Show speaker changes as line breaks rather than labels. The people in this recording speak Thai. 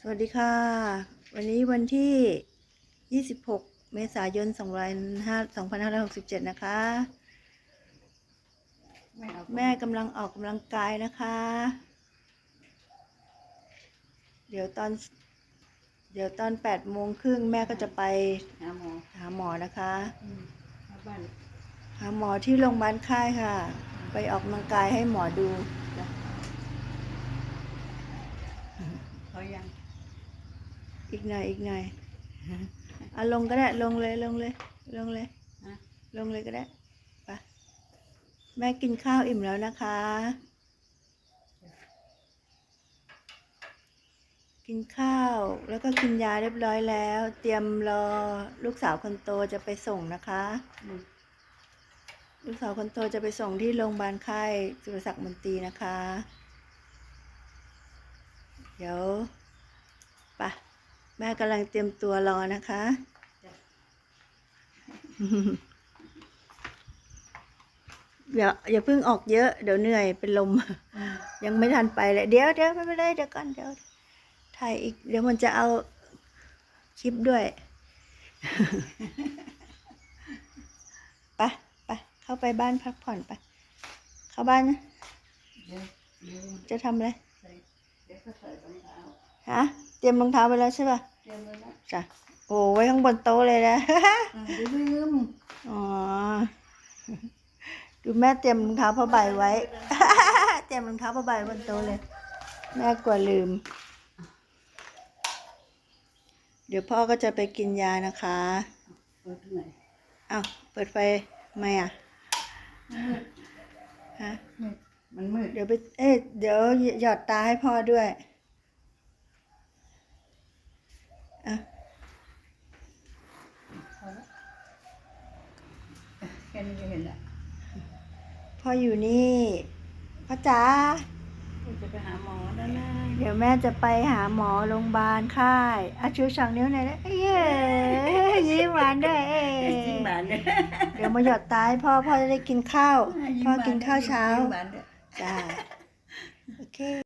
สวัสดีค่ะ วันนี้วันที่ 26 เมษายน 2567 นะคะ แม่กำลังออกกำลังกายนะคะ เดี๋ยวตอน เดี๋ยวตอน8โมงครึ่งแม่ก็จะไป
หาหมอ
หาหมอนะคะ
อืมหาบ้าน
หาหมอที่โรงพยาบาลค่ายค่ะ ไปออกกำลังกายให้หมอดู
จ้ะเขายัง
อีกหน่อยอีกหน่อยเอาลงก็ได้ลงเลยลงเลย ลงเลย
ฮะ
ลงเลยก็ได้ไปแม่กินข้าวอิ่มแล้วนะคะ กินข้าวแล้วก็กินยาเรียบร้อยแล้ว เตรียมรอลูกสาวคนโตจะไปส่งนะคะ
อืม
ลูกสาวคนโตจะไปส่งที่โรงพยาบาลค่ายสุรศักดิ์มนตรีนะคะ เดี๋ยวไปะ แม่กำลังเตรียมตัวรอนะคะ
จ้ะ
อย่าอย่าเพิ่งออกเยอะ เดี๋ยวเหนื่อยเป็นลม
อืม
ยังไม่ทันไปเลย เดี๋ยวเดี๋ยวไม่เป็นไรเดี๋ยวก่อนเดี๋ยวถ่ายอีก เดี๋ยวมันจะเอาคลิปด้วยไปไปเข้าไปบ้านพักผ่อนไปเข้าบ้านนะ
เดี๋ยวเดี๋ยว
จะทำอะไร
ใส่เดี๋ยวก็ใส่รองเท้า
ฮะ เตรียมรองเท้าไปแล้วใช่ป่ะ
เตรียมไว้แล้ว
จ้ะโอ้ไว้ข้างบนโต๊ะเลยนะ
อืมเดี๋ยวลืม
อ๋อ ดูแม่เตรียมรองเท้าผ้าใบไว้ เตรียมรองเท้าผ้าใบบนโต๊ะเลย แม่กลัวลืม เดี๋ยวพ่อก็จะไปกินยานะคะ
เปิดหน่อย
อ้าว เปิดไฟทำไมอะ
มืด
ฮะ
มืดมันมืด
เดี๋ยวไป เอ๊ะเดี๋ยวหยอดตาให้พ่อด้วย อะ
พอ แล้วแค่นี้ก็เห็นละ
พ่ออยู่นี่พ่อจ๋า
จะไปหาหมอแล้วนะ
เดี๋ยวแม่จะไปหาหมอโรงพยาบาลค่ายอะชูสองนิ้วหน่อยนะเย้ยิ้มหวานด้วยเอ้ย
ยิ้มหวานด้วย
เดี๋ยวมาหยอดตาให้พ่อพ่อจะได้กินข้าว พ่อกินข้าวเช้า
ยิ้มหวานด้วย
จ้าโอเค